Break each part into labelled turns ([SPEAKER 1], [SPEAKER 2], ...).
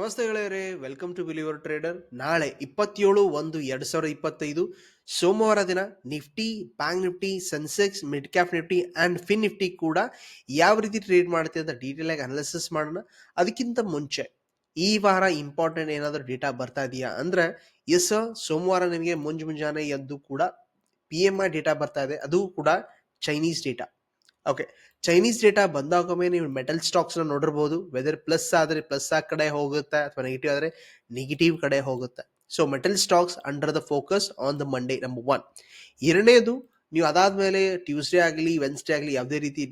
[SPEAKER 1] ನಮಸ್ತೆ ಗೆಳೆಯರೇ welcome to believer trader ನಾಳೆ ಇಪ್ಪತ್ತೇಳು ಒಂದು ಎರಡು ಸಾವಿರದ ಇಪ್ಪತ್ತೈದು, ಸೋಮವಾರ ದಿನ Nifty bank Nifty Sensex mid cap Nifty and fin Nifty ಕೂಡ ಯಾವ ರೀತಿ ಟ್ರೇಡ್ ಮಾಡುತ್ತೆ ಅಂತ ಡೀಟೇಲ್ ಆಗಿ ಅನಾಲಿಸಿಸ್ ಮಾಡೋಣ. ಅದಕ್ಕಿಂತ ಮುಂಚೆ ಈ ವಾರ ಇಂಪಾರ್ಟೆಂಟ್ ಏನಾದರೂ ಡೇಟಾ ಬರ್ತಾ ಇದೆಯಾ ಅಂದ್ರೆ ಎಸ್ ಸೋಮವಾರ ನಿಮಗೆ ಮುಂಜು ಮುಂಜಾನೆ ಎದ್ದು ಕೂಡ ಪಿ ಎಂ ಐ ಡೇಟಾ ಬರ್ತಾ ಇದೆ. ಅದು ಕೂಡ Chinese data okay Chinese data ಬಂದಾಗೊಮ್ಮೆ ನೀವು ಮೆಟಲ್ ಸ್ಟಾಕ್ಸ್ನ ನೋಡಿರ್ಬೋದು. ವೆದರ್ ಪ್ಲಸ್ ಆದ್ರೆ ಪ್ಲಸ್ ಆ ಕಡೆ ಹೋಗುತ್ತೆ ಅಥವಾ ನೆಗೆಟಿವ್ ಆದ್ರೆ ನೆಗೆಟಿವ್ ಕಡೆ ಹೋಗುತ್ತೆ. So metal stocks under the focus on the Monday number one ಎರಡನೇದು, ನೀವು ಅದಾದ್ಮೇಲೆ ಟ್ಯೂಸ್ಡೇ ಆಗಲಿ ವೆನ್ಸ್ಡೇ ಆಗಲಿ ಯಾವುದೇ ರೀತಿ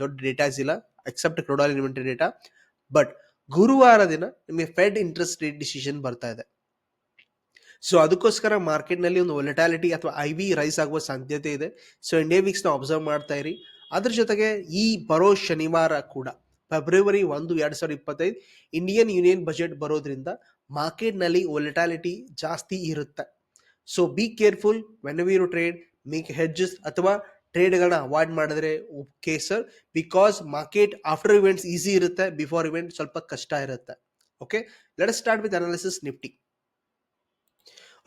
[SPEAKER 1] ದೊಡ್ಡ ಡೇಟಾಸ್ ಇಲ್ಲ except crude oil inventory data but ಗುರುವಾರ ದಿನ ನಿಮಗೆ ಫೆಡ್ ಇಂಟ್ರೆಸ್ಟ್ ರೇಟ್ ಡಿಸಿಷನ್ ಬರ್ತಾ ಇದೆ. ಸೊ ಅದಕ್ಕೋಸ್ಕರ ಮಾರ್ಕೆಟ್ನಲ್ಲಿ ನಲ್ಲಿ ಒಂದು ವೊಲಟಾಲಿಟಿ ಅಥವಾ ಐ ವಿ ರೈಸ್ ಆಗುವ ಸಾಧ್ಯತೆ ಇದೆ. ಸೊ ಇಂಡಿಯಾ ವೀಕ್ಸ್ನ ಅಬ್ಸರ್ವ್ ಮಾಡ್ತಾ ಇರಿ. ಅದ್ರ ಜೊತೆಗೆ ಈ ಬರೋ ಶನಿವಾರ ಕೂಡ ಫೆಬ್ರವರಿ ಒಂದು, ಎರಡ್ ಸಾವಿರದ ಇಪ್ಪತ್ತೈದು ಇಂಡಿಯನ್ ಯೂನಿಯನ್ ಬಜೆಟ್ ಬರೋದ್ರಿಂದ ಮಾರ್ಕೆಟ್ನಲ್ಲಿ ವೊಲಟಾಲಿಟಿ ಜಾಸ್ತಿ ಇರುತ್ತೆ. So be careful when you trade make hedges ಅಥವಾ ಟ್ರೇಡ್ಗಳನ್ನ ಅವಾಯ್ಡ್ ಮಾಡಿದ್ರೆ okay sir because market after events easy ಇರುತ್ತೆ ಬಿಫೋರ್ ಇವೆಂಟ್ ಸ್ವಲ್ಪ ಕಷ್ಟ ಇರುತ್ತೆ. Okay let start with analysis Nifty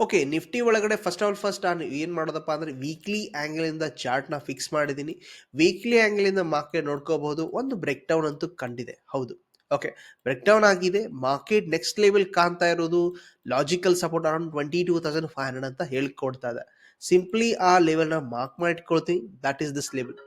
[SPEAKER 1] okay Nifty ಒಳಗಡೆ ಫಸ್ಟ್ ಆಲ್ ಫಸ್ಟ್ ನಾನು ಏನು ಮಾಡೋದಪ್ಪ ಅಂದರೆ ವೀಕ್ಲಿ ಆ್ಯಂಗಲಿಂದ ಚಾರ್ಟ್ನ ಫಿಕ್ಸ್ ಮಾಡಿದ್ದೀನಿ ವೀಕ್ಲಿ ಆ್ಯಂಗಲಿಂದ ಮಾರ್ಕೆಟ್ ನೋಡ್ಕೋಬಹುದು. ಒಂದು ಬ್ರೇಕ್ ಡೌನ್ ಅಂತೂ ಕಂಡಿದೆ. ಹೌದು. ಓಕೆ ಬ್ರೇಕ್ ಡೌನ್ ಆಗಿದೆ. ಮಾರ್ಕೆಟ್ ನೆಕ್ಸ್ಟ್ ಲೆವೆಲ್ ಕಾಣ್ತಾ ಇರೋದು logical support around twenty two thousand five hundred ಅಂತ ಹೇಳ್ಕೊಡ್ತಾ ಇದೆ. ಸಿಂಪ್ಲಿ ಆ ಲೆವೆಲ್ನ mark ಮಾಡಿಟ್ಕೊಳ್ತೀನಿ. That is this level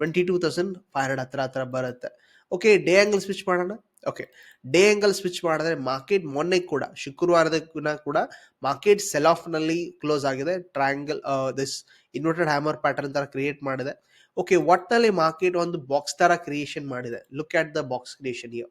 [SPEAKER 1] twenty two thousand five hundred ಹತ್ರ ಹತ್ರ ಬರುತ್ತೆ. ಓಕೆ ಡೇ ಆ್ಯಂಗಲ್ ಸ್ವಿಚ್ ಮಾಡೋಣ. ಓಕೆ ಡೇ ಆಂಗಲ್ ಸ್ವಿಚ್ ಮಾಡಿದ್ರೆ ಮಾರ್ಕೆಟ್ ಮೊನ್ನೆ ಕೂಡ ಶುಕ್ರವಾರದ ದಿನ ಕೂಡ ಮಾರ್ಕೆಟ್ ಸೆಲ್ ಆಫ್ನಲ್ಲಿ ಕ್ಲೋಸ್ ಆಗಿದೆ triangle this inverted hammer pattern ಥರ ಕ್ರಿಯೇಟ್ ಮಾಡಿದೆ. ಓಕೆ ಒಟ್ಟಲ್ಲಿ ಮಾರ್ಕೆಟ್ ಒಂದು ಬಾಕ್ಸ್ ತರ ಕ್ರಿಯೇಷನ್ ಮಾಡಿದೆ. Look at the box creation here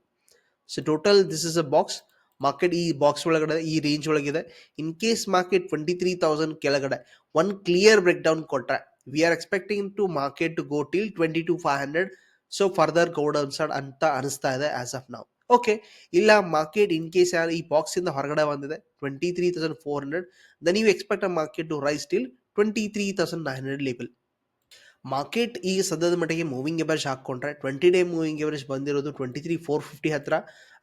[SPEAKER 1] so total this is a box market ಈ ಬಾಕ್ಸ್ ಒಳಗಡೆ, ಈ range ಒಳಗಿದೆ. In case market twenty three thousand ಕೆಳಗಡೆ ಒನ್ ಕ್ಲಿಯರ್ ಬ್ರೇಕ್ ಡೌನ್ ಕೊಟ್ರೆ we are expecting to market to go till twenty two five hundred so further go downside ಅಂತ ಅನಿಸ್ತಾ ಇದೆ as of ನಾವು okay ಇಲ್ಲ market in case ಯಾರು ಈ box ಇಂದ ಹೊರಗಡೆ ಬಂದಿದೆ twenty three thousand four hundred then you expect a market to rise till twenty three thousand nine hundred level market ಈಗ ಸದ್ಯದ ಮಟ್ಟಿಗೆ ಮೂವಿಂಗ್ ಎವರೇಜ್ ಹಾಕೊಂಡ್ರೆ ಟ್ವೆಂಟಿ ಡೇ ಮೂವಿಂಗ್ ಎವರೇಜ್ ಬಂದಿರೋದು ಟ್ವೆಂಟಿ ತ್ರೀ ಫೋರ್ ಫಿಫ್ಟಿ ಹತ್ರ.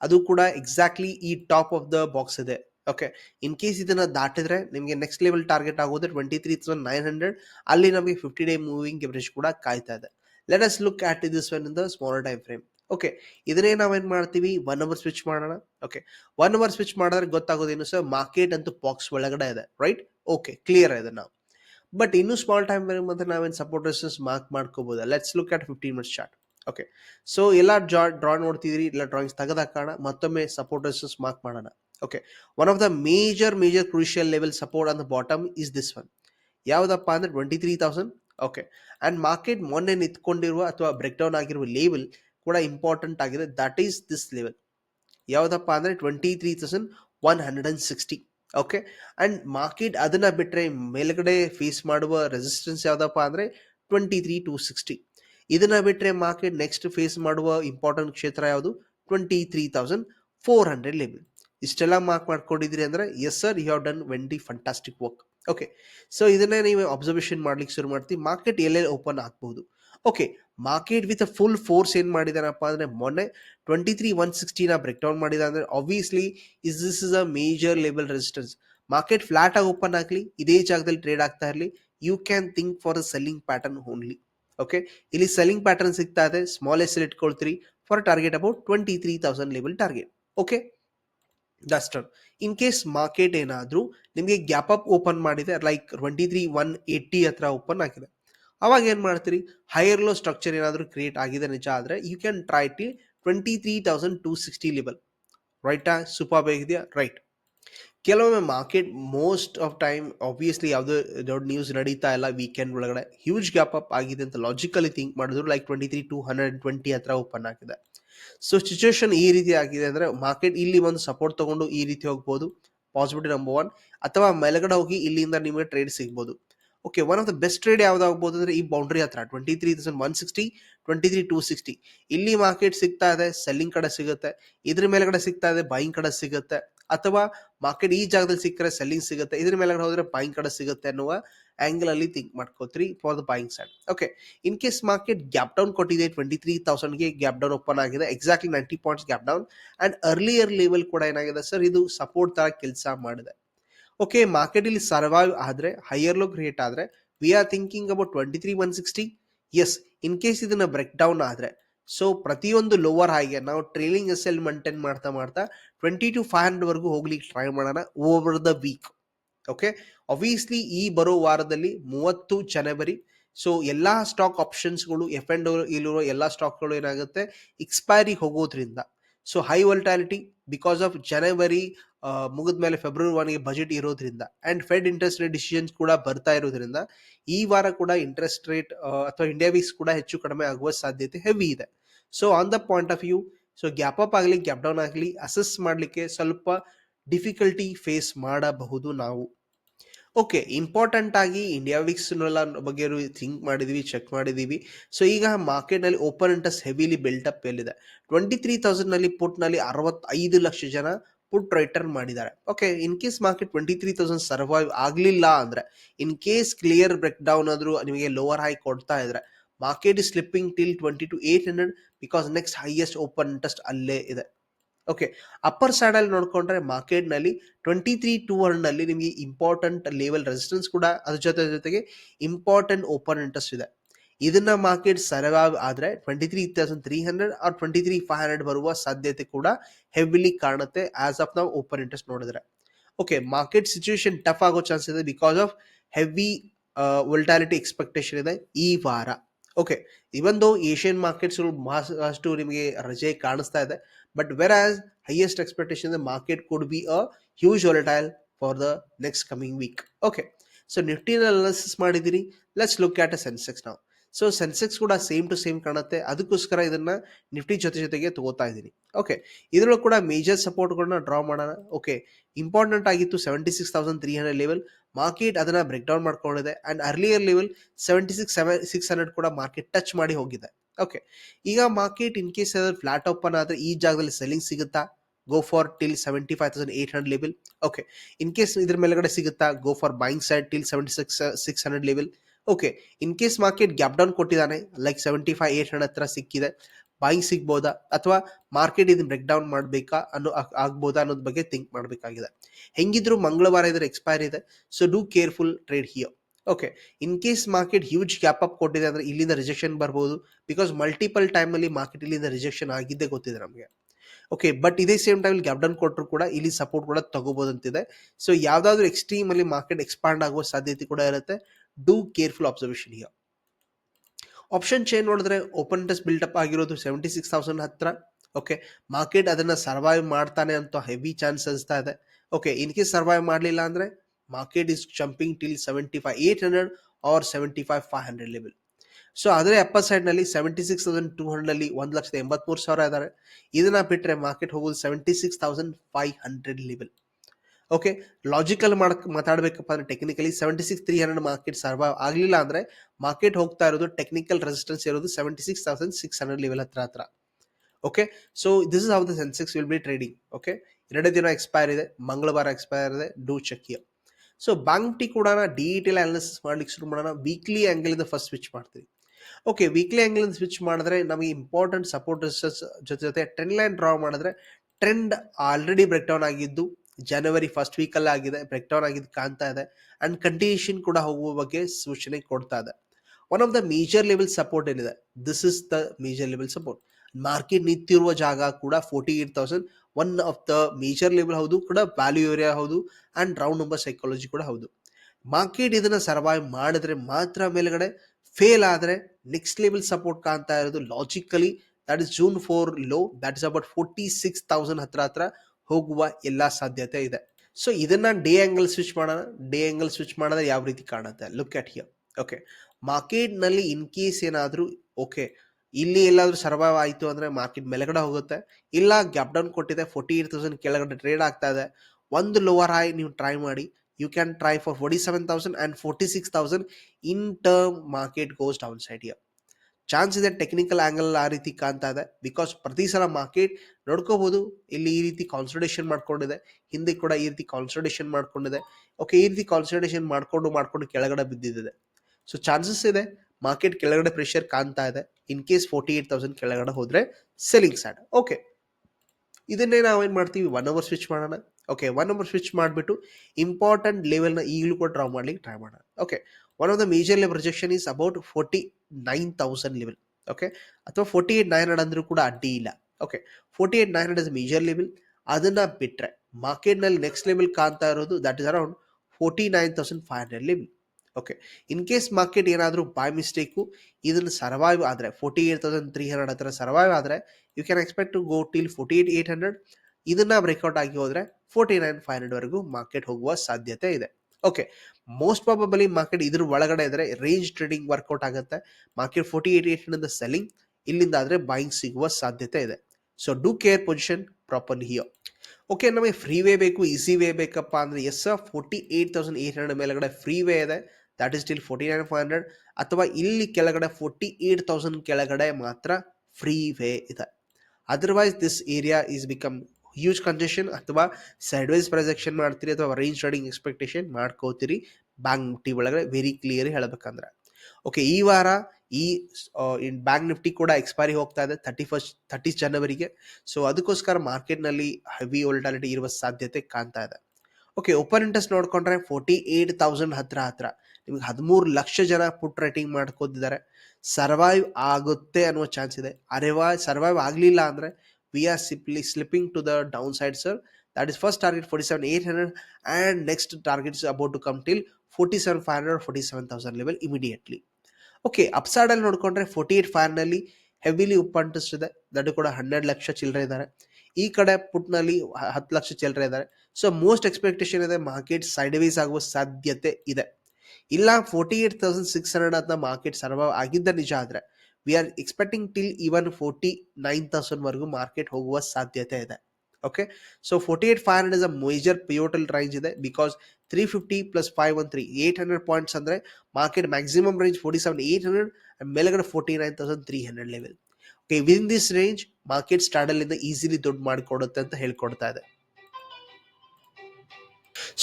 [SPEAKER 1] ಅದು ಕೂಡ ಎಕ್ಸಾಕ್ಟ್ಲಿ ಈ top of the box ಇದೆ. ಓಕೆ ಇನ್ ಕೇಸ್ ಇದನ್ನ ದಾಟಿದ್ರೆ ನಿಮಗೆ ನೆಕ್ಸ್ಟ್ ಲೆವೆಲ್ ಟಾರ್ಗೆಟ್ ಆಗೋದು twenty three thousand nine hundred ಅಲ್ಲಿ ನಮಗೆ ಫಿಫ್ಟಿ ಡೇ ಮೂವಿಂಗ್ ಎವರೇಜ್ ಕೂಡ ಕಾಯ್ತಾ ಇದೆ. Let us look at this one in the small time frame okay ಇದನ್ನೇ ನಾವೇನ್ ಮಾಡ್ತೀವಿ? ಒನ್ ಅವರ್ ಸ್ವಿಚ್ ಮಾಡೋಣ. ಓಕೆ ಒನ್ ಅವರ್ ಸ್ವಿಚ್ ಮಾಡಿದ್ರೆ ಗೊತ್ತಾಗೋದೇನು ಸರ್ ಮಾರ್ಕೆಟ್ ಅಂತೂ ಬಾಕ್ಸ್ ಒಳಗಡೆ ಇದೆ ರೈಟ್ ಓಕೆ ಕ್ಲಿಯರ್ ಇದೆ ನಾವು. ಬಟ್ ಇನ್ನೂ ಸ್ಮಾಲ್ ಟೈಮ್ ಫ್ರೇಮ್ ಅಂತ ನಾವೇನು ಸಪೋರ್ಟ್ ರೆಸಿಸ್ಟೆನ್ಸ್ ಮಾರ್ಕ್ ಮಾಡ್ಕೋಬಹುದು let's look at fifteen minutes chart okay so ಎಲ್ಲ ಜಾ ಡ್ರಾ ನೋಡ್ತಿದ್ರಿ ಇಲ್ಲ ಡ್ರಾಯಿಂಗ್ಸ್ ತೆಗೆದಾಕೋಣ ಮತ್ತೊಮ್ಮೆ ಸಪೋರ್ಟ್ ರೆಸಿಸ್ಟೆನ್ಸ್ ಮಾರ್ಕ್ ಮಾಡೋಣ. Okay one of the major major crucial level support on the bottom is this one ಯಾವುದಪ್ಪ ಅಂದ್ರೆ twenty three thousand okay and market ಮೊನ್ನೆ ನಿಂತ್ಕೊಂಡಿರುವ ಅಥವಾ ಬ್ರೇಕ್ ಡೌನ್ ಆಗಿರುವ ಲೆವೆಲ್ ಕೂಡ ಇಂಪಾರ್ಟೆಂಟ್ ಆಗಿದೆ. ದಟ್ ಈಸ್ ದಿಸ್ ಲೆವೆಲ್ ಯಾವುದಪ್ಪ ಅಂದ್ರೆ twenty three thousand one hundred and sixty okay and market ಅದನ್ನ ಬಿಟ್ಟರೆ ಮೇಲ್ಗಡೆ ಫೇಸ್ ಮಾಡುವ ರೆಸಿಸ್ಟೆನ್ಸ್ ಯಾವುದಪ್ಪ ಅಂದ್ರೆ ಟ್ವೆಂಟಿ ತ್ರೀ ಟು ಸಿಕ್ಸ್ಟಿ ಇದನ್ನ ಬಿಟ್ಟರೆ ಮಾರ್ಕೆಟ್ ನೆಕ್ಸ್ಟ್ ಫೇಸ್ ಮಾಡುವ ಇಂಪಾರ್ಟೆಂಟ್ ಕ್ಷೇತ್ರ ಯಾವುದು? Twenty three thousand four hundred level ಇಷ್ಟೆಲ್ಲ ಮಾರ್ಕ್ ಮಾಡ್ಕೊಂಡಿದ್ರಿ ಅಂದ್ರೆ yes sir you have done Wendy fantastic work okay so ಇದನ್ನೇ ನೀವು ಅಬ್ಸರ್ವೇಷನ್ ಮಾಡ್ಲಿಕ್ಕೆ ಶುರು ಮಾಡ್ತೀವಿ. ಮಾರ್ಕೆಟ್ ಎಲ್ಲೆಲ್ಲಿ ಓಪನ್ ಆಗ್ಬೋದು okay market with full force ಏನು ಮಾಡಿದಾನಪ್ಪ ಅಂದ್ರೆ, ಮೊನ್ನೆ ಟ್ವೆಂಟಿ ತ್ರೀ ಒನ್ ಸಿಕ್ಸ್ಟಿನ ಬ್ರೇಕ್ ಡೌನ್ ಮಾಡಿದ ಅಂದ್ರೆ obviously is this is a major level resistance market flat ಆಗಿ ಓಪನ್ ಆಗಲಿ, ಇದೇ ಜಾಗದಲ್ಲಿ ಟ್ರೇಡ್ ಆಗ್ತಾ ಇರಲಿ you can think for a selling pattern only okay ಇಲ್ಲಿ ಸೆಲ್ಲಿಂಗ್ ಪ್ಯಾಟರ್ನ್ ಸಿಗ್ತಾ ಇದೆ small S ಇಟ್ಕೊಳ್ತೀರಿ for target about twenty three thousand level target okay Duster in case market ಏನಾದರೂ ನಿಮಗೆ ಗ್ಯಾಪ್ ಅಪ್ ಓಪನ್ ಮಾಡಿದೆ like twenty three one eighty ಹತ್ರ open ಆಗಿದೆ. ಅವಾಗ ಏನು ಮಾಡ್ತೀರಿ? ಹೈಯರ್ ಲೋ ಸ್ಟ್ರಕ್ಚರ್ ಏನಾದರೂ ಕ್ರಿಯೇಟ್ ಆಗಿದೆ ನಿಜ ಆದರೆ you can try t twenty three thousand two sixty level ರೈಟಾ ಸೂಪರ್ ಬೇಕಿದೆಯಾ ರೈಟ್ ಕೆಲವೊಮ್ಮೆ market most of time obviously ಯಾವುದೇ ದೊಡ್ಡ ನ್ಯೂಸ್ ನಡೀತಾ ಇಲ್ಲ ವೀಕೆಂಡ್ ಒಳಗಡೆ. ಹ್ಯೂಜ್ ಗ್ಯಾಪ್ ಅಪ್ ಆಗಿದೆ ಅಂತ ಲಾಜಿಕಲಿ ಥಿಂಕ್ ಮಾಡಿದ್ರು like twenty three two hundred twenty ಹತ್ರ ಓಪನ್ ಆಗಿದೆ. ಸೊ ಸಿಚುವೇಶನ್ ಈ ರೀತಿ ಆಗಿದೆ ಅಂದ್ರೆ ಮಾರ್ಕೆಟ್ ಇಲ್ಲಿ ಒಂದು ಸಪೋರ್ಟ್ ತಗೊಂಡು ಈ ರೀತಿ ಹೋಗ್ಬೋದು. ಪಾಸಿಬಿಲಿಟಿ ನಂಬರ್ ಒನ್ ಅಥವಾ ಮೇಲ್ಗಡೆ ಹೋಗಿ ಇಲ್ಲಿಂದ ನಿಮಗೆ ಟ್ರೇಡ್ ಸಿಗ್ಬೋದು. Okay one of the best trade ಯಾವ್ದಾಗ್ಬೋದು ಅಂದ್ರೆ ಈ ಬೌಂಡ್ರಿ ಹತ್ರ twenty three thousand one sixty twenty three two sixty ಇಲ್ಲಿ ಮಾರ್ಕೆಟ್ ಸಿಗ್ತಾ ಇದೆ ಸೆಲ್ಲಿಂಗ್ ಕಡೆ ಸಿಗುತ್ತೆ. ಇದ್ರ ಮೇಲ್ಗಡೆ ಸಿಗ್ತಾ ಇದೆ ಬೈಯಿಂಗ್ ಕಡೆ ಸಿಗುತ್ತೆ. ಅಥವಾ ಮಾರ್ಕೆಟ್ ಈ ಜಾಗದಲ್ಲಿ ಸಿಕ್ಕರೆ ಸೆಲ್ಲಿಂಗ್ ಸಿಗುತ್ತೆ, ಇದ್ರ ಮೇಲೆ ಹೋದ್ರೆ ಬೈಂಗ್ ಕಡೆ ಸಿಗುತ್ತೆ ಅನ್ನುವ ಆಂಗಲ್ ಅಲ್ಲಿ ಥಿಂಕ್ ಮಾಡ್ಕೋತೀರಿ for the buying side okay in case market gap down ಕೊಟ್ಟಿದೆ ಟ್ವೆಂಟಿ ತ್ರೀ ತೌಸಂಡ್ಗೆ ಗ್ಯಾಪ್ ಡೌನ್ ಓಪನ್ ಆಗಿದೆ exactly ninety points gap down and earlier level ಕೂಡ ಏನಾಗಿದೆ ಸರ್ ಇದು ಸಪೋರ್ಟ್ ತರ ಕೆಲಸ ಮಾಡಿದೆ. ಓಕೆ ಮಾರ್ಕೆಟ್ ಇಲ್ಲಿ ಸರ್ವೈವ್ ಆದ್ರೆ ಹೈಯರ್ ಲೋ ಕ್ರಿಯೇಟ್ ಆದ್ರೆ we are thinking about twenty three one sixty s in case ಇದನ್ನ ಬ್ರೇಕ್ ಡೌನ್ ಆದ್ರೆ ಸೊ ಪ್ರತಿಯೊಂದು ಲೋವರ್ ಹಾಗೆ ನಾವು ಟ್ರೇಲಿಂಗ್ ಎಸ್ ಎಲ್ ಮೇಂಟೈನ್ ಮಾಡ್ತಾ ಮಾಡ್ತಾ ಟ್ವೆಂಟಿ ಟು ಫೈವ್ ಹಂಡ್ರೆಡ್ ವರೆಗೂ ಹೋಗ್ಲಿಕ್ಕೆ ಟ್ರೈ ಮಾಡೋಣ over the week okay obviously ಈ ಬರೋ ವಾರದಲ್ಲಿ ಮೂವತ್ತು ಜನವರಿ. ಸೊ ಎಲ್ಲಾ ಸ್ಟಾಕ್ ಆಪ್ಷನ್ಸ್ಗಳು ಎಫ್ ಅಂಡ್ ಇಲ್ಲಿರೋ ಎಲ್ಲಾ ಸ್ಟಾಕ್ಗಳು ಏನಾಗುತ್ತೆ? ಎಕ್ಸ್ಪೈರಿ ಹೋಗೋದ್ರಿಂದ. So high volatility because of ಜನವರಿ ಮುಗಿದ ಮೇಲೆ ಫೆಬ್ರವರಿ ಒನ್ಗೆ ಬಜೆಟ್ ಇರೋದ್ರಿಂದ and Fed interest rate decisions ಕೂಡ ಬರ್ತಾ ಇರೋದ್ರಿಂದ ಈ ವಾರ ಕೂಡ ಇಂಟ್ರೆಸ್ಟ್ ರೇಟ್ ಅಥವಾ ಇಂಡಿಯಾ ವೀಕ್ಸ್ ಕೂಡ ಹೆಚ್ಚು ಕಡಿಮೆ ಆಗುವ ಸಾಧ್ಯತೆ ಹೆವಿ ಇದೆ. So on the point of view so gap up ಆಗಲಿ ಗ್ಯಾಪ್ ಡೌನ್ ಆಗಲಿ ಅಸೆಸ್ ಮಾಡಲಿಕ್ಕೆ ಸ್ವಲ್ಪ ಡಿಫಿಕಲ್ಟಿ ಫೇಸ್ ಮಾಡಬಹುದು ನಾವು. ಓಕೆ ಇಂಪಾರ್ಟೆಂಟ್ ಆಗಿ ಇಂಡಿಯಾ ವಿಕ್ಸ್ ಬಗ್ಗೆ ಥಿಂಕ್ ಮಾಡಿದೀವಿ ಚೆಕ್ ಮಾಡಿದೀವಿ. ಸೊ ಈಗ ಮಾರ್ಕೆಟ್ನಲ್ಲಿ ಓಪನ್ ಇಂಟ್ರೆಸ್ಟ್ ಹೆವಿಲಿ ಬಿಲ್ಟಪ್ ಎಲ್ಲಿದೆ? ಟ್ವೆಂಟಿ ತ್ರೀ ತೌಸಂಡ್ನಲ್ಲಿ ನಲ್ಲಿ ಪುಟ್ನಲ್ಲಿ ಅರವತ್ತೈದು ಲಕ್ಷ ಜನ ಪುಟ್ ರಿಟರ್ನ್ ಮಾಡಿದ್ದಾರೆ. Okay in case market twenty three thousand survive ಆಗಲಿಲ್ಲ ಅಂದ್ರೆ in case clear break down ಆದರೂ ನಿಮಗೆ ಲೋವರ್ ಹೈ ಕೊಡ್ತಾ ಇದ್ರೆ market is slipping till twenty two eight hundred because next highest open interest ಅಲ್ಲೇ ಇದೆ. ಓಕೆ ಅಪ್ಪರ್ ಸೈಡ್ ಅಲ್ಲಿ ನೋಡ್ಕೊಂಡ್ರೆ ಮಾರ್ಕೆಟ್ನಲ್ಲಿ ಟ್ವೆಂಟಿ ತ್ರೀ ಟೂ ಹಂಡ್ರೆಡ್ನಲ್ಲಿ ನಿಮಗೆ ಇಂಪಾರ್ಟೆಂಟ್ ಲೆವೆಲ್ ರೆಸಿಸ್ಟೆನ್ಸ್ ಕೂಡ ಅದ್ರ ಜೊತೆ ಜೊತೆಗೆ ಇಂಪಾರ್ಟೆಂಟ್ ಓಪನ್ ಇಂಟ್ರೆಸ್ಟ್ ಇದೆ. ಇದನ್ನ ಮಾರ್ಕೆಟ್ ಸರ್ವೈವ್ ಆದ್ರೆ twenty three thousand three hundred or twenty three five hundred ಬರುವ ಸಾಧ್ಯತೆ ಕೂಡ ಹೆವಿಲಿ ಕಾಣುತ್ತೆ ಆಸ್ ಆಫ್ ನಾವು ಓಪನ್ ಇಂಟ್ರೆಸ್ಟ್ ನೋಡಿದ್ರೆ. ಓಕೆ ಮಾರ್ಕೆಟ್ ಸಿಚುವೇಶನ್ ಟಫ್ ಆಗೋ ಚಾನ್ಸ್ ಇದೆ because of heavy volatility expectation ಇದೆ ಈ ವಾರ. ಓಕೆ ಇವನ್ ದೋ ಏಷ್ಯನ್ ಮಾರ್ಕೆಟ್ಸ್ ಅಷ್ಟು ನಿಮಗೆ ರಜೆ ಕಾಣಿಸ್ತಾ ಇದೆ but whereas highest expectation market could be a huge volatile for the next coming week okay so ನಿಫ್ಟಿನ analysis ಮಾಡಿದಿರಿ let's look at a Sensex ನಾವು ಸೊ ಸೆನ್ಸೆಕ್ಸ್ ಕೂಡ ಸೇಮ್ ಟು ಸೇಮ್ ಕಾಣುತ್ತೆ. ಅದಕ್ಕೋಸ್ಕರ ಇದನ್ನ ನಿಫ್ಟಿ ಜೊತೆ ಜೊತೆಗೆ ತಗೋತಾ ಇದ್ದೀನಿ. ಓಕೆ ಇದರಲ್ಲೂ ಕೂಡ ಮೇಜರ್ ಸಪೋರ್ಟ್ಗಳನ್ನ ಡ್ರಾ ಮಾಡೋಣ. ಓಕೆ ಇಂಪಾರ್ಟೆಂಟ್ ಆಗಿತ್ತು seventy six thousand three hundred level market ಅದನ್ನ ಬ್ರೇಕ್ ಡೌನ್ ಮಾಡ್ಕೊಂಡಿದೆ. And earlier level seventy six seven six hundred ಕೂಡ ಮಾರ್ಕೆಟ್ ಟಚ್ ಮಾಡಿ ಹೋಗಿದೆ. ಓಕೆ ಈಗ market in case flat open ಆದ್ರೆ ಈ ಜಾಗದಲ್ಲಿ ಸೆಲ್ಲಿಂಗ್ ಸಿಗುತ್ತಾ? Go for till seventy five thousand eight hundred level okay in case ಇದ್ರ ಮೇಲೆಗಡೆ ಸಿಗುತ್ತಾ? Go for buying side till seventy six six hundred level okay in case market gap down ಕೊಟ್ಟಿದ್ದಾನೆ like seventy five eight hundred ಹತ್ರ ಸಿಕ್ಕಿದೆ buying ಸಿಗ್ಬೋದಾ? ಅಥವಾ market ಇದನ್ನ break down ಮಾಡಬೇಕಾ? ಅನ್ನೋ ಆಗ್ಬೋದಾ ಅನ್ನೋದ್ ಬಗ್ಗೆ ಥಿಂಕ್ ಮಾಡಬೇಕಾಗಿದೆ. ಹೆಂಗಿದ್ರು ಮಂಗಳವಾರ ಇದ್ರ ಎಕ್ಸ್ಪೈರ್ ಇದೆ so do careful trade here okay in case market huge gap up ಕೊಟ್ಟಿದೆ ಅಂದ್ರೆ ಇಲ್ಲಿಂದ ರಿಜೆಕ್ಷನ್ ಬರ್ಬೋದು ಬಿಕಾಸ್ ಮಲ್ಟಿಪಲ್ ಟೈಮ್ ಅಲ್ಲಿ ಮಾರ್ಕೆಟ್ ಇಲ್ಲಿಂದ ರಿಜೆಕ್ಷನ್ ಆಗಿದ್ದೇ ಗೊತ್ತಿದೆ ನಮಗೆ. ಓಕೆ ಬಟ್ ಇದೇ ಸೇಮ್ ಟೈಮ್ ಗ್ಯಾಪ್ ಡೌನ್ ಕೊಟ್ಟರು ಕೂಡ ಇಲ್ಲಿ ಸಪೋರ್ಟ್ ಕೂಡ ತಗೋಬಹುದು ಸೊ ಯಾವ್ದಾದ್ರು ಎಕ್ಸ್ಟ್ರೀಮ್ ಅಲ್ಲಿ ಮಾರ್ಕೆಟ್ ಎಕ್ಸ್ಪಾಂಡ್ ಆಗುವ ಸಾಧ್ಯತೆ ಕೂಡ ಇರುತ್ತೆ. Do careful observation here option chain ನೋಡಿದ್ರೆ ಓಪನ್ ಟೆಸ್ಟ್ ಬಿಲ್ಡಪ್ ಆಗಿರೋದು ಸೆವೆಂಟಿ ಸಿಕ್ಸ್ ತೌಸಂಡ್ ಹತ್ರ. ಓಕೆ ಮಾರ್ಕೆಟ್ ಅದನ್ನು ಸರ್ವೈವ್ ಮಾಡ್ತಾನೆ ಅಂತ ಹೆವಿ ಚಾನ್ಸ್ ಅನಿಸ್ತಾ ಇದೆ. ಓಕೆ ಇನ್ ಕೇಸ್ ಸರ್ವೈವ್ ಮಾಡಲಿಲ್ಲ ಅಂದರೆ market is jumping till seventy five eight hundred or seventy five five hundred level so ಅದೇ ಅಪ್ಪರ್ ಸೈಡ್ನಲ್ಲಿ seventy six thousand two hundred ಒಂದು ಒಂದ್ ಲಕ್ಷದ ಎಂಬತ್ಮೂರು ಸಾವಿರ ಇದ್ದಾರೆ ಇದನ್ನು ಬಿಟ್ಟರೆ ಮಾರ್ಕೆಟ್ ಹೋಗೋದು seventy six thousand five hundred level okay logical ಮಾಡಕ್ ಮಾತಾಡ್ಬೇಕಪ್ಪ ಅಂದ್ರೆ technically seventy six three hundred market survive ಆಗಲಿಲ್ಲ ಅಂದ್ರೆ ಮಾರ್ಕೆಟ್ ಹೋಗ್ತಾ ಇರೋದು ಟೆಕ್ನಿಕಲ್ ರೆಸಿಸ್ಟೆನ್ಸ್ ಇರೋದು seventy six thousand six hundred level ಹತ್ರ ಹತ್ರ. Okay so this is how the Sensex will be trading okay ಎರಡೇ ದಿನ ಎಕ್ಸ್ಪೈರ್ ಇದೆ, ಮಂಗಳವಾರ ಎಕ್ಸ್ಪೈರ್ ಇದೆ do check your so bank T ಕೂಡ ಡೀಟೇಲ್ ಅನಾಲಿಸಿಸ್ ಮಾಡ್ಲಿಕ್ಕೆ ಶುರು ಮಾಡೋಣ. ವೀಕ್ಲಿ ಆಂಗಲ್ ಇಂದ ಫಸ್ಟ್ ಸ್ವಿಚ್ ಮಾಡ್ತೀವಿ ಓಕೆ ವೀಕ್ಲಿ ಆಂಗಲ್ ಇಂದ ಸ್ವಿಚ್ ಮಾಡಿದ್ರೆ ನಮಗೆ ಇಂಪಾರ್ಟೆಂಟ್ ಸಪೋರ್ಟ್ ಜೊತೆ ಜೊತೆ ಟ್ರೆಂಡ್ ಲೈನ್ ಡ್ರಾ ಮಾಡಿದ್ರೆ ಟ್ರೆಂಡ್ ಆಲ್ರೆಡಿ ಬ್ರೇಕ್ ಡೌನ್ ಆಗಿದ್ದು ಜನವರಿ ಫಸ್ಟ್ ವೀಕ್ ಅಲ್ಲಿ ಆಗಿದೆ ಬ್ರೇಕ್ ಡೌನ್ ಆಗಿದ್ದು ಕಾಣ್ತಾ ಇದೆ ಅಂಡ್ ಕಂಡೀಷನ್ ಕೂಡ ಹೋಗುವ ಬಗ್ಗೆ ಸೂಚನೆ ಕೊಡ್ತಾ ಇದೆ. One of the major level support ಏನಿದೆ? This is the major level support market ನಿಂತಿರುವ ಜಾಗ ಕೂಡ forty eight thousand one of the major level ಹೌದು, ಕೂಡ ವ್ಯಾಲ್ಯೂ ಏರಿಯಾ ಹೌದು ಅಂಡ್ ರೌಂಡ್ ನಂಬರ್ ಸೈಕಾಲಜಿ ಕೂಡ ಹೌದು. ಮಾರ್ಕೆಟ್ ಇದನ್ನ ಸರ್ವೈವ್ ಮಾಡಿದ್ರೆ ಮಾತ್ರ ಮೇಲ್ಗಡೆ ಫೇಲ್ ಆದ್ರೆ ನೆಕ್ಸ್ಟ್ ಲೆವೆಲ್ ಸಪೋರ್ಟ್ ಕಾಣ್ತಾ ಇರೋದು logically that is June four low that is about forty six thousand ಹತ್ರ ಹತ್ರ ಹೋಗುವ ಎಲ್ಲ ಸಾಧ್ಯತೆ ಇದೆ. ಸೊ ಇದನ್ನ ಡೇ ಆಂಗಲ್ ಸ್ವಿಚ್ ಮಾಡೋಣ. ಡೇ ಆಂಗಲ್ ಸ್ವಿಚ್ ಮಾಡಿದ್ರೆ ಯಾವ ರೀತಿ ಕಾಣುತ್ತೆ? ಲುಕ್ ಅಟ್ ಹಿಯರ್ ಓಕೆ ಮಾರ್ಕೆಟ್ನಲ್ಲಿ ಇನ್ ಕೇಸ್ ಏನಾದರೂ ಓಕೆ ಇಲ್ಲಿ ಎಲ್ಲಾದರೂ ಸರ್ವೈವ್ ಆಯಿತು ಅಂದ್ರೆ ಮಾರ್ಕೆಟ್ ಮೇಲೆಗಡೆ ಹೋಗುತ್ತೆ. ಇಲ್ಲ ಗ್ಯಾಪ್ ಡೌನ್ ಕೊಟ್ಟಿದೆ ಫೋರ್ಟಿ ಏಟ್ ತೌಸಂಡ್ ಕೆಳಗಡೆ ಟ್ರೇಡ್ ಆಗ್ತಾ ಇದೆ. ಒಂದು ಲೋವರ್ ಹೈ ನೀವು ಟ್ರೈ ಮಾಡಿ. You can try for forty seven thousand and forty six thousand in term market goes down side here chance ಇದೆ ಟೆಕ್ನಿಕಲ್ ಆ್ಯಂಗಲ್ ಆ ರೀತಿ ಕಾಣ್ತಾ ಇದೆ. ಬಿಕಾಸ್ ಪ್ರತಿ ಸಲ ಮಾರ್ಕೆಟ್ ನೋಡ್ಕೋಬಹುದು ಇಲ್ಲಿ ಈ ರೀತಿ ಕಾನ್ಸಂಟ್ರೇಷನ್ ಮಾಡ್ಕೊಂಡಿದೆ. ಹಿಂದೆ ಕೂಡ ಈ ರೀತಿ ಕಾನ್ಸಂಟ್ರೇಷನ್ ಮಾಡ್ಕೊಂಡಿದೆ. ಓಕೆ ಈ ರೀತಿ ಕಾನ್ಸಂಟ್ರೇಷನ್ ಮಾಡಿಕೊಂಡು ಮಾಡ್ಕೊಂಡು ಕೆಳಗಡೆ ಬಿದ್ದಿದೆ. ಸೊ ಚಾನ್ಸಸ್ ಇದೆ. ಮಾರ್ಕೆಟ್ ಕೆಳಗಡೆ ಪ್ರೆಷರ್ ಕಾಣ್ತಾ ಇದೆ. In case forty eight thousand ಕೆಳಗಡೆ ಹೋದರೆ ಸೆಲ್ಲಿಂಗ್ ಸ್ಯಾಡ್ ಓಕೆ ಇದನ್ನೇ ನಾವೇನು ಮಾಡ್ತೀವಿ? ಒನ್ ಅವರ್ ಸ್ವಿಚ್ ಮಾಡೋಣ. ಓಕೆ ಒನ್ ಅವರ್ ಸ್ವಿಚ್ ಮಾಡಿಬಿಟ್ಟು ಇಂಪಾರ್ಟೆಂಟ್ ಲೆವೆಲ್ನ ಈಗಲೂ ಕೂಡ ಡ್ರಾ ಮಾಡ್ಲಿಕ್ಕೆ ಟ್ರೈ ಮಾಡೋಣ. Okay one the major level rejection is about forty nine thousand level okay ಅಥವಾ ಫೋರ್ಟಿ ಏಟ್ ನೈನ್ ಹಂಡ್ರೆಡ್ ಅಂದರೂ ಕೂಡ ಅಡ್ಡಿ ಇಲ್ಲ okay forty eight nine hundred is major level ಅದನ್ನು ಬಿಟ್ಟರೆ ಮಾರ್ಕೆಟ್ನಲ್ಲಿ ನೆಕ್ಸ್ಟ್ ಲೆವೆಲ್ ಕಾಣ್ತಾ ಇರೋದು that is around forty nine thousand five hundred level okay in case market ಏನಾದರೂ ಬೈ ಮಿಸ್ಟೇಕು ಇದನ್ನು ಸರ್ವೈವ್ ಆದರೆ forty eight thousand three hundred ಹತ್ರ survive ಆದರೆ you can expect to go till forty eight eight hundred ಇದನ್ನು breakout ಆಗಿ ಹೋದ್ರೆ forty nine five ಹಂಡ್ರೆಡ್ವರೆಗೂ market ಹೋಗುವ ಸಾಧ್ಯತೆ ಇದೆ ಓಕೆ ಮೋಸ್ಟ್ ಪ್ರಾಬಬಲಿ ಮಾರ್ಕೆಟ್ ಇದ್ರ ಒಳಗಡೆ ಇದ್ರೆ ರೇಂಜ್ ಟ್ರೇಡಿಂಗ್ ವರ್ಕೌಟ್ ಆಗುತ್ತೆ. ಮಾರ್ಕೆಟ್ ಫೋರ್ಟಿ ಏಟ್ ಏಟ್ ಇಂದ ಸೆಲ್ಲಿಂಗ್ ಇಲ್ಲಿಂದ ಆದ್ರೆ ಬಾಯಿಂಗ್ ಸಿಗುವ ಸಾಧ್ಯತೆ ಇದೆ. So do care position proper here okay ನಮಗೆ ಫ್ರೀ ವೇ ಬೇಕು ಈಸಿ ವೇ ಬೇಕಪ್ಪ ಅಂದರೆ s forty eight thousand eight hundred ಮೇಲೆಗಡೆ ಫ್ರೀ ವೇ ಇದೆ. That is still forty nine five hundred ಅಥವಾ ಇಲ್ಲಿ ಕೆಳಗಡೆ ಫೋರ್ಟಿ ಏಟ್ ತೌಸಂಡ್ ಕೆಳಗಡೆ ಮಾತ್ರ ಫ್ರೀ ವೇ ಇದೆ. Otherwise this area is become huge congestion ಅಥವಾ ಸೈಡ್ವೈಸ್ ಪ್ರೊಜೆಕ್ಷನ್ ಮಾಡ್ತೀರಿ ಅಥವಾ ರೇಂಜ್ ಟ್ರೇಡಿಂಗ್ ಎಕ್ಸ್ಪೆಕ್ಟೇಷನ್ ಮಾಡ್ಕೋತೀರಿ. ಬ್ಯಾಂಕ್ ನಿಫ್ಟಿ ಒಳಗಡೆ ವೆರಿ ಕ್ಲಿಯರ್ ಹೇಳಬೇಕಂದ್ರೆ. ಓಕೆ ಈ ವಾರ ಈ ಬ್ಯಾಂಕ್ ನಿಫ್ಟಿ ಕೂಡ ಎಕ್ಸ್ಪೈರಿ ಹೋಗ್ತಾ ಇದೆ ತರ್ಟಿ ಫಸ್ಟ್ ತರ್ಟಿ ಜನವರಿಗೆ ಸೊ ಅದಕ್ಕೋಸ್ಕರ ಮಾರ್ಕೆಟ್ನಲ್ಲಿ ಹೆವಿ ವೋಲ್ಟಾಲಿಟಿ ಇರುವ ಸಾಧ್ಯತೆ ಕಾಣ್ತಾ ಇದೆ. ಓಕೆ ಓಪನ್ ಇಂಟ್ರೆಸ್ಟ್ ನೋಡ್ಕೊಂಡ್ರೆ ಫೋರ್ಟಿ ಏಯ್ಟ್ ತೌಸಂಡ್ ಹತ್ರ ಹತ್ರ. ನಿಮ್ಗೆ ಹದಿಮೂರು ಲಕ್ಷ ಜನ ಪುಟ್ ರೈಟಿಂಗ್ ಮಾಡ್ಕೋತಿದ್ದಾರೆ. ಸರ್ವೈವ್ ಆಗುತ್ತೆ ಅನ್ನುವ ಚಾನ್ಸ್ ಇದೆ. ಅರೆವಾ ಸರ್ವೈವ್ ಆಗಲಿಲ್ಲ ಅಂದರೆ we are simply slipping to the down side sir that first first target forty next target forty seven five hundred forty seven thousand level immediately okay ಅಪ್ಸೈಡಲ್ಲಿ ನೋಡಿಕೊಂಡ್ರೆ ಫೋರ್ಟಿ ಏಟ್ ಫೈವ್ನಲ್ಲಿ heavily ಉಪ್ಪಂಟಿಸ್ತಿದೆ. ದಡ್ಡು ಕೂಡ ಹನ್ನೆರಡು ಲಕ್ಷ ಚಿಲ್ಲರೆ ಇದ್ದಾರೆ. ಈ ಕಡೆ ಪುಟ್ನಲ್ಲಿ ಹತ್ತು ಲಕ್ಷ ಚಿಲ್ಲರೆ ಇದ್ದಾರೆ. ಸೊ ಮೋಸ್ಟ್ ಎಕ್ಸ್ಪೆಕ್ಟೇಷನ್ ಇದೆ ಮಾರ್ಕೆಟ್ ಸೈಡ್ ವೈಸ್ ಆಗುವ ಸಾಧ್ಯತೆ ಇದೆ. ಇಲ್ಲ forty eight thousand six hundred ಅಂತ ಮಾರ್ಕೆಟ್ ಸರ್ವೈವ್ ಆಗಿದ್ದ ನಿಜ ಆದರೆ we are expecting till even forty nine thousand ವರೆಗೂ ಮಾರ್ಕೆಟ್ ಹೋಗುವ ಸಾಧ್ಯತೆ ಇದೆ okay so forty eight five hundred is a major pivotal range ಇದೆ because three fifty plus five one three eight hundred points ಅಂದರೆ market maximum range forty seven eight hundred ಮೇಲೆಗಡೆ forty nine thousand three hundred level okay within this range market ಸ್ಟಾರ್ಡಲ್ಲಿಂದ easily ದುಡ್ಡು ಮಾಡಿಕೊಡುತ್ತೆ ಅಂತ ಹೇಳ್ಕೊಡ್ತಾ ಇದೆ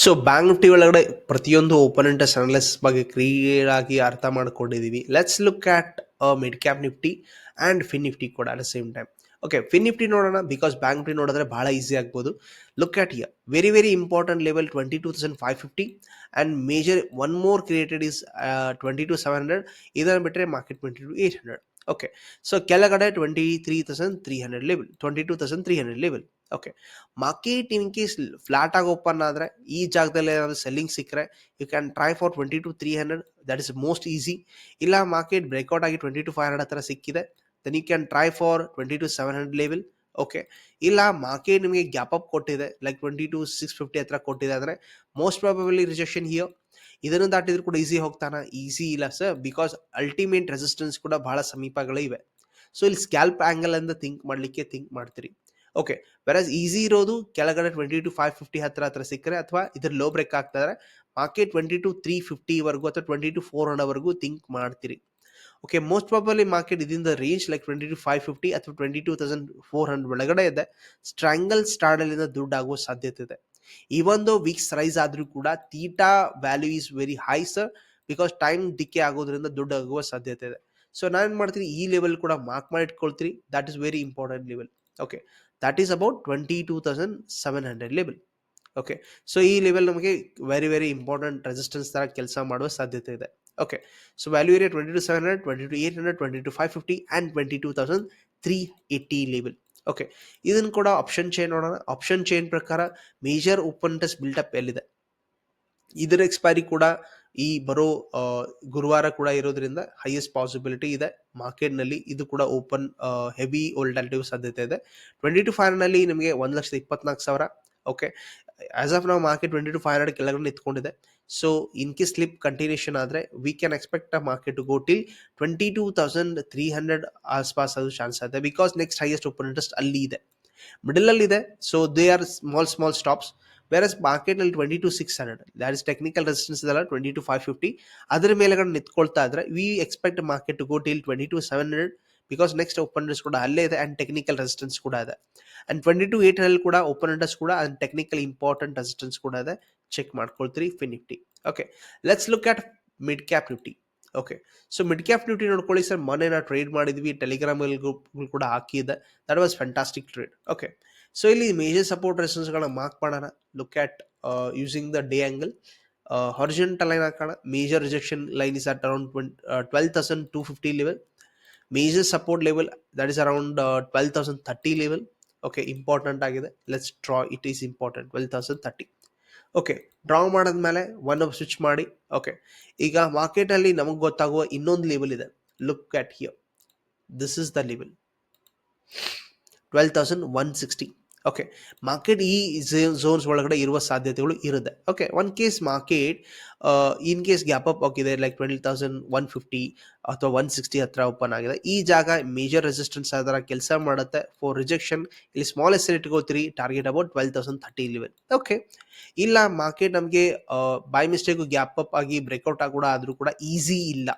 [SPEAKER 1] so bank Nifty ಒಳಗಡೆ ಪ್ರತಿಯೊಂದು open interest ಅನಲಿಸ್ ಬಗ್ಗೆ ಕ್ಲಿಯರ್ ಆಗಿ ಅರ್ಥ ಮಾಡ್ಕೊಂಡಿದೀವಿ let's look at mid cap Nifty and fin Nifty ಕೂಡ at the same time okay fin Nifty ನೋಡೋಣ ಬಿಕಾಸ್ ಬ್ಯಾಂಕ್ ನಿಫ್ಟಿ ನೋಡಿದ್ರೆ ಬಹಳ ಈಸಿ ಆಗ್ಬೋದು look at here very very important level twenty two thousand five fifty and major one more created is twenty two seven hundred ಇದನ್ನು ಬಿಟ್ಟರೆ market twenty two eight hundred okay so ಕೆಳಗಡೆ twenty three thousand three hundred level twenty two thousand three hundred level okay market in case flat ಆಗಿ open ಆದರೆ ಈ ಜಾಗದಲ್ಲಿ ಏನಾದರೂ selling ಸಿಕ್ಕರೆ you can try for twenty two three hundred that is most easy ಇಲ್ಲ market breakout ಆಗಿ twenty two five hundred ಹತ್ರ ಸಿಕ್ಕಿದೆ. Then you can try for twenty two seven hundred level okay ಇಲ್ಲ ಮಾರ್ಕೆಟ್ ನಿಮಗೆ gap up ಕೊಟ್ಟಿದೆ. Like twenty two six fifty ಹತ್ರ ಕೊಟ್ಟಿದೆ ಅಂದರೆ ಮೋಸ್ಟ್ ಪ್ರಾಬಬಲಿ ರಿಜೆಕ್ಷನ್ ಹಿಯೋ ಇದನ್ನು ದಾಟಿದ್ರು ಕೂಡ ಈಸಿ ಹೋಗ್ತಾನೆ. ಈಸಿ ಇಲ್ಲ ಸರ್ ಬಿಕಾಸ್ ಅಲ್ಟಿಮೇಟ್ ರೆಸಿಸ್ಟೆನ್ಸ್ ಕೂಡ ಬಹಳ ಸಮೀಪಗಳೇ ಇವೆ. ಸೊ ಇಲ್ಲಿ ಸ್ಕ್ಯಾಲ್ಪ್ ಆ್ಯಂಗಲ್ ಅಂತ ಥಿಂಕ್ ಮಾಡಲಿಕ್ಕೆ ಥಿಂಕ್ ಮಾಡ್ತೀರಿ. ಓಕೆ ವೆರಸ್ ಈಸಿ ಇರೋದು ಕೆಳಗಡೆ ಟ್ವೆಂಟಿ ಟು ಫೈವ್ ಫಿಫ್ಟಿ ಹತ್ರ ಹತ್ರ ಸಿಕ್ಕರೆ ಅಥವಾ ಇದ್ರ ಲೋ ಬ್ರೇಕ್ ಆಗ್ತಾರೆ ಮಾರ್ಕೆಟ್ ಟ್ವೆಂಟಿ ಟು ತ್ರೀ ಫಿಫ್ಟಿವರೆಗೂ ಅಥವಾ ಟ್ವೆಂಟಿ ಟು ಫೋರ್ ಹಂಡ್ರೆಡ್ವರೆಗೂ ಥಿಂಕ್ ಮಾಡ್ತೀರಿ. ಓಕೆ ಮೋಸ್ಟ್ ಪ್ರಾಬಲಿ ಮಾರ್ಕೆಟ್ ಇದರಿಂದ range like twenty two five fifty ಅಥವಾ twenty two thousand four hundred ಒಳಗಡೆ ಇದೆ. ಸ್ಟ್ರಾಂಗಲ್ ಸ್ಟಾರ್ಡಲ್ಲಿಂದ ದುಡ್ಡು ಆಗುವ ಸಾಧ್ಯತೆ ಇದೆ. ಇವನ್ ವೀಕ್ಸ್ ರೈಸ್ ಆದರೂ ಕೂಡ theta value is very high sir because time decay ಆಗೋದ್ರಿಂದ ದುಡ್ಡು ಆಗುವ ಸಾಧ್ಯತೆ ಇದೆ. ಸೊ ನಾನು ಏನು ಮಾಡ್ತೀನಿ, ಈ ಲೆವೆಲ್ ಕೂಡ ಮಾರ್ಕ್ ಮಾಡಿ ಇಟ್ಕೊಳ್ತೀನಿ that is very important level okay that is about twenty two thousand seven hundred level okay so ಈ ಲೆವೆಲ್ ನಮಗೆ ವೆರಿ ವೆರಿ ಇಂಪಾರ್ಟೆಂಟ್ ರೆಸಿಸ್ಟೆನ್ಸ್ ಥರ ಕೆಲಸ ಮಾಡುವ ಸಾಧ್ಯತೆ ಇದೆ. Okay so value area twenty two seven hundred twenty two eight hundred twenty two five fifty and twenty two thousand three eighty level okay ಇದನ್ನು ಕೂಡ option chain ನೋಡೋಣ. Option chain ಪ್ರಕಾರ major open interest built up ಎಲ್ಲಿದೆ? ಇದರ expiry ಕೂಡ ಈ ಬರೋ ಗುರುವಾರ ಕೂಡ ಇರೋದ್ರಿಂದ ಹೈಯೆಸ್ಟ್ ಪಾಸಿಬಿಲಿಟಿ ಇದೆ. ಮಾರ್ಕೆಟ್ನಲ್ಲಿ ಇದು ಕೂಡ ಓಪನ್ ಹೆವಿ ಓಲ್ಟಾಲಿಟಿವ್ ಸಾಧ್ಯತೆ ಇದೆ. ಟ್ವೆಂಟಿ ಟು ಫೈವ್ನಲ್ಲಿ ನಿಮಗೆ ಒಂದು ಲಕ್ಷದ ಇಪ್ಪತ್ನಾಲ್ಕು ಸಾವಿರ ಓಕೆ ಆಸ್ ಆಫ್ ನಾವು market twenty two five hundred ಕೆಳಗಡೆ ನಿಂತ್ಕೊಂಡಿದೆ. So in case slip continuation ಆದರೆ we can expect a market to go till twenty two thousand three hundred ಆಸ್ಪಾಸ್ ಅದು ಚಾನ್ಸ್ ಇದೆ because next highest open interest ಅಲ್ಲಿ ಇದೆ. Middle ಅಲ್ಲಿ ಇದೆ. So they are small small stops whereas ಮಾರ್ಕೆಟ್ನಲ್ಲಿ twenty two six hundred that is technical resistance ಇದೆಲ್ಲ twenty two five fifty ಅದರ ಮೇಲೆಗಡೆ ನಿಂತ್ಕೊಳ್ತಾ ಇದ್ರೆ we expect market to go till twenty two seven hundred because next open ಕೂಡ ಅಲ್ಲೇ ಇದೆ and technical resistance ಕೂಡ ಇದೆ. And twenty two eight hundred ಕೂಡ ಓಪನ್ ಇಂಟ್ರೆಸ್ಟ್ ಕೂಡ ಅಂಡ್ ಟೆಕ್ನಿಕಲ್ ಇಂಪಾರ್ಟೆಂಟ್ ರೆಸಿಸ್ಟೆನ್ಸ್ ಕೂಡ ಇದೆ. Check ಮಾಡ್ಕೊಳ್ತೀರಿ fin Nifty Nifty okay let's look at mid cap Nifty okay so mid cap Nifty ನೋಡ್ಕೊಳ್ಳಿ ಸರ್ ಮೊನ್ನೆ ನಾವು trade ಮಾಡಿದ್ವಿ ಟೆಲಿಗ್ರಾಮ್ ಗ್ರೂಪ್ ಕೂಡ ಹಾಕಿದೆ that was fantastic trade okay so ಇಲ್ಲಿ ಮೇಜರ್ ಸಪೋರ್ಟ್ ರೆಸಿಸ್ಟೆನ್ಸ್ಗಳನ್ನ ಮಾರ್ಕ್ ಮಾಡೋಣ. Look at using the day angle horizontal line ಹಾಕೋಣ. Major rejection line is at around twenty twelve thousand two fifty level major support level that is around twelve thousand thirty level okay important ಆಗಿದೆ. Let's draw it is important twelve thousand thirty okay draw ಮಾಡಿದ್ಮೇಲೆ one switch ಮಾಡಿ. Okay ಈಗ ಮಾರ್ಕೆಟಲ್ಲಿ ನಮಗೆ ಗೊತ್ತಾಗುವ ಇನ್ನೊಂದು level ಇದೆ. Look at here this is the level twelve thousand one sixty okay market ಈ ಝೋನ್ಸ್ ಒಳಗಡೆ ಇರುವ ಸಾಧ್ಯತೆಗಳು ಇರುತ್ತೆ. Okay one case market in case gap up ಆಗಿದೆ like twenty thousand one fifty ಅಥವಾ ಒನ್ ಸಿಕ್ಸ್ಟಿ ಹತ್ರ ಓಪನ್ ಆಗಿದೆ. ಈ ಜಾಗ ಮೇಜರ್ ರೆಸಿಸ್ಟೆನ್ಸ್ ಆದರೆ ಕೆಲಸ ಮಾಡುತ್ತೆ. ಫಾರ್ ರಿಜೆಕ್ಷನ್ ಇಲ್ಲಿ small S ಇಟ್ಕೋತೀರಿ target about twelve thousand thirty eleven okay ಇಲ್ಲ ಮಾರ್ಕೆಟ್ ನಮಗೆ ಬೈ ಮಿಸ್ಟೇಕ್ ಗ್ಯಾಪ್ ಅಪ್ ಆಗಿ ಬ್ರೇಕ್ಔಟ್ ಕೂಡ ಆದರೂ ಕೂಡ ಈಸಿ ಇಲ್ಲ.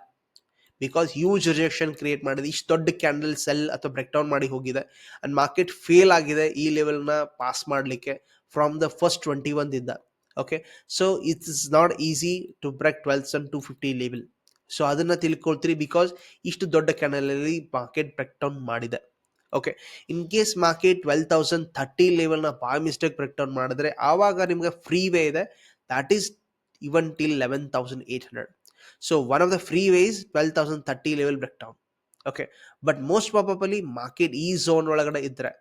[SPEAKER 1] ಬಿಕಾಸ್ ಹ್ಯೂಜ್ ರಿಜೆಕ್ಷನ್ ಕ್ರಿಯೇಟ್ ಮಾಡಿದೆ. ಇಷ್ಟು ದೊಡ್ಡ ಕ್ಯಾಂಡಲ್ ಸೆಲ್ ಅಥವಾ ಬ್ರೇಕ್ ಡೌನ್ ಮಾಡಿ ಹೋಗಿದೆ. ಅಂಡ್ ಮಾರ್ಕೆಟ್ ಫೇಲ್ ಆಗಿದೆ ಈ ಲೆವೆಲ್ನ ಪಾಸ್ ಮಾಡಲಿಕ್ಕೆ from the first twenty one ಇಂದ okay so it's is not easy to break twelve and two fifty level so ಅದನ್ನ ತಿಳ್ಕೊಳ್ತೀರಿ ಬಿಕಾಸ್ ಇಷ್ಟು ದೊಡ್ಡ ಕ್ಯಾನಲಲ್ಲಿ ಮಾರ್ಕೆಟ್ ಬ್ರೇಕ್ ಡೌನ್ ಮಾಡಿದೆ. Okay in case market twelve thousand thirty ಲೆವೆಲ್ನ by mistake break down ಮಾಡಿದ್ರೆ, ಆವಾಗ ನಿಮಗೆ ಫ್ರೀ ವೇ ಇದೆ. That is even till eleven thousand eight hundred so one the free ways twelve thousand thirty level break down okay but most probably market ಈ zone ಒಳಗಡೆ ಇದ್ದರೆ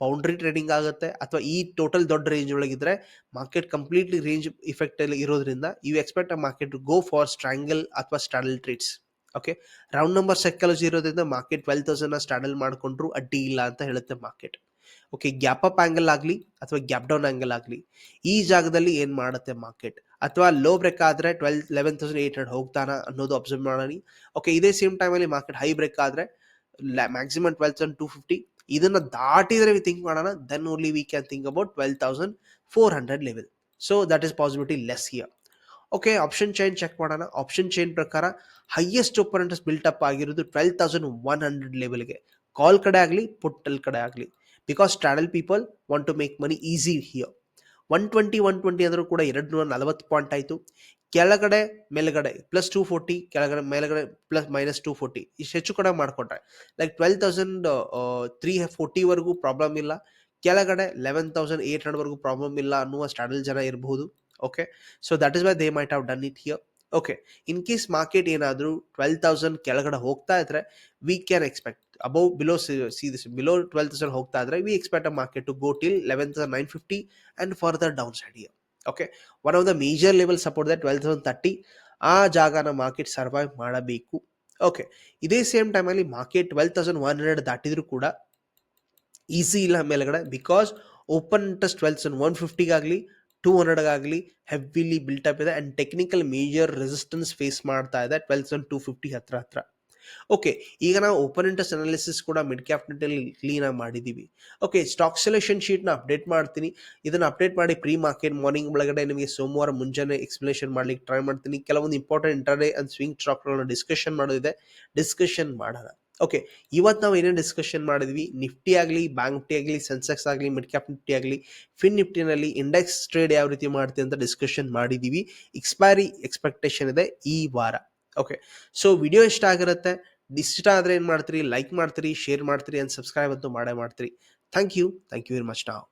[SPEAKER 1] boundary trading ಆಗುತ್ತೆ, ಅಥವಾ ಈ ಟೋಟಲ್ ದೊಡ್ಡ ರೇಂಜ್ ಒಳಗಿದ್ರೆ market completely range effect ಅಲ್ಲಿ ಇರೋದ್ರಿಂದ you expect a market to go for strangle ಅಥವಾ straddle trades okay round number psychology ಇರೋದ್ರಿಂದ ಮಾರ್ಕೆಟ್ ಟ್ವೆಲ್ ತೌಸಂಡ್ನ ಸ್ಟಾಡಲ್ ಮಾಡಿಕೊಂಡ್ರು ಅಡ್ಡಿ ಇಲ್ಲ ಅಂತ ಹೇಳುತ್ತೆ market okay gap up angle ಆಗಲಿ, ಅಥವಾ ಗ್ಯಾಪ್ ಡೌನ್ ಆ್ಯಂಗಲ್ ಆಗಲಿ, ಈ ಜಾಗದಲ್ಲಿ ಏನು ಮಾಡುತ್ತೆ ಮಾರ್ಕೆಟ್ ಅಥವಾ ಲೋ ಬ್ರೇಕ್ ಆದರೆ twelve eleven thousand eight hundred ಹೋಗ್ತಾನ ಅನ್ನೋದು ಅಬ್ಸರ್ವ್ ಮಾಡೋಣ ಓಕೆ ಇದೇ ಸೇಮ್ ಟೈಮಲ್ಲಿ ಮಾರ್ಕೆಟ್ ಹೈ ಬ್ರೇಕ್ ಆದರೆ maximum twelve thousand two fifty ಇದನ್ನ ದಾಟಿದರೆ ವಿ ಥಿಂಕ್ ಮಾಡೋಣ then only we can think about twelve thousand four hundred level so that is possibility less here okay option chain check ಮಾಡೋಣ. Option chain ಪ್ರಕಾರ highest open interest built up ಆಗಿರೋದು twelve thousand one hundred ಲೆವೆಲ್ಗೆ ಕಾಲ್ ಕಡೆ ಆಗಲಿ ಪುಟ್ಟಲ್ ಕಡೆ ಆಗಲಿ. Because travel people want to make money easy here one twenty one twenty ಅಂದರೂ ಕೂಡ ಎರಡು ನೂರ ನಲವತ್ತು ಪಾಯಿಂಟ್ ಆಯಿತು. ಕೆಳಗಡೆ, ಮೇಲ್ಗಡೆ ಪ್ಲಸ್ ಟೂ ಫೋರ್ಟಿ ಕೆಳಗಡೆ, ಮೇಲ್ಗಡೆ ಪ್ಲಸ್ ಮೈನಸ್ ಟೂ ಫೋರ್ಟಿ ಇಷ್ಟು ಹೆಚ್ಚು ಕಡೆ ಮಾಡಿಕೊಟ್ರೆ. ಲೈಕ್ ಟ್ವೆಲ್ ತೌಸಂಡ್ ತ್ರೀ ಫೋರ್ಟಿವರೆಗೂ ಪ್ರಾಬ್ಲಮ್ ಇಲ್ಲ. ಕೆಳಗಡೆ ಲೆವೆನ್ ತೌಸಂಡ್ ಏಟ್ ಹಂಡ್ರೆಡ್ವರೆಗೂ ಪ್ರಾಬ್ಲಮ್ ಇಲ್ಲ ಅನ್ನುವ ಸ್ಟ್ಯಾಂಡರ್ಡ್ ಜನ ಇರಬಹುದು okay so that is why they might have done it here okay in case market ಏನಾದರೂ ಟ್ವೆಲ್ ತೌಸಂಡ್ ಕೆಳಗಡೆ ಹೋಗ್ತಾ ಇದ್ರೆ we can expect above below see this below twelve thousand ಹೋಗ್ತಾ ಇದ್ರೆ we expect a market to go till eleven thousand nine fifty and further down side here okay one of the major level support the twelve thousand thirty ಆ ಜಾಗನ market survive ಮಾಡಬೇಕು. Okay ಇದೇ same ಟೈಮಲ್ಲಿ market twelve thousand one hundred ದಾಟಿದ್ರು ಕೂಡ easy ಇಲ್ಲ ಮೇಲ್ಗಡೆ because open interest one ಫಿಫ್ಟಿಗಾಗಲಿ two ಹಂಡ್ರೆಡ್ಗಾಗಲಿ ಹೆವಿಲಿ ಬಿಲ್ಟ್ ಅಪ್ ಇದೆ and technical major resistance face ಮಾಡ್ತಾ ಇದೆ ಟ್ವೆಲ್ ತೌಸಂಡ್ ಟೂ ಫಿಫ್ಟಿ ಹತ್ರ ಹತ್ರ. ಓಕೆ ಈಗ ನಾವು ಓಪನ್ ಇಂಟ್ರೆಸ್ಟ್ ಅನಾಲಿಸಿಸ್ ಕೂಡ ಮಿಡ್ ಕ್ಯಾಪ್ ಕ್ಲೀನಾಗಿ ಮಾಡಿದ್ದೀವಿ ಓಕೆ ಸ್ಟಾಕ್ ಸೆಲೆಕ್ಷನ್ ಶೀಟ್ನ ಅಪ್ಡೇಟ್ ಮಾಡ್ತೀನಿ. ಇದನ್ನು ಅಪ್ಡೇಟ್ ಮಾಡಿ ಪ್ರೀ ಮಾರ್ಕೆಟ್ ಮಾರ್ನಿಂಗ್ ಒಳಗಡೆ ನಿಮಗೆ ಸೋಮವಾರ ಮುಂಜಾನೆ ಎಕ್ಸ್ಪ್ಲೇಷನ್ ಮಾಡ್ಲಿಕ್ಕೆ ಟ್ರೈ ಮಾಡ್ತೀನಿ. ಕೆಲವೊಂದು ಇಂಪಾರ್ಟೆಂಟ್ ಇಂಟರ್ಡೇ ಅಂಡ್ ಸ್ವಿಂಗ್ ಸ್ಟಾಕ್ಗಳನ್ನ ಡಿಸ್ಕಷನ್ ಮಾಡೋದಿದೆ. ಡಿಸ್ಕಷನ್ ಮಾಡೋಣ. ಓಕೆ ಇವತ್ತು ನಾವು ಏನೇನು ಡಿಸ್ಕಷನ್ ಮಾಡಿದ್ವಿ? ನಿಫ್ಟಿ ಆಗಲಿ ಬ್ಯಾಂಕ್ ನಿಫ್ಟಿ ಆಗಲಿ ಸೆನ್ಸೆಕ್ಸ್ ಆಗಲಿ ಮಿಡ್ ಕ್ಯಾಪ್ ನಿಫ್ಟಿ ಆಗಲಿ ಫಿನ್ ನಿಫ್ಟಿನಲ್ಲಿ ಇಂಡೆಕ್ಸ್ ಟ್ರೇಡ್ ಯಾವ ರೀತಿ ಮಾಡ್ತೀವಿ ಅಂತ ಡಿಸ್ಕಷನ್ ಮಾಡಿದ್ದೀವಿ ಎಕ್ಸ್ಪೈರಿ ಎಕ್ಸ್ಪೆಕ್ಟೇಷನ್ ಇದೆ ಈ ವಾರ. ಓಕೆ ಸೊ ವಿಡಿಯೋ ಇಷ್ಟ ಆಗಿರುತ್ತೆ. ಇಷ್ಟ ಆದರೆ ಏನು ಮಾಡ್ತೀರಿ? ಲೈಕ್ ಮಾಡ್ತೀರಿ ಶೇರ್ ಮಾಡ್ತೀರಿ ಆ್ಯಂಡ್ ಸಬ್ಸ್ಕ್ರೈಬ್ ಅಂತೂ ಮಾಡೇ ಮಾಡ್ತೀರಿ. Thank you thank you very much ನಾವು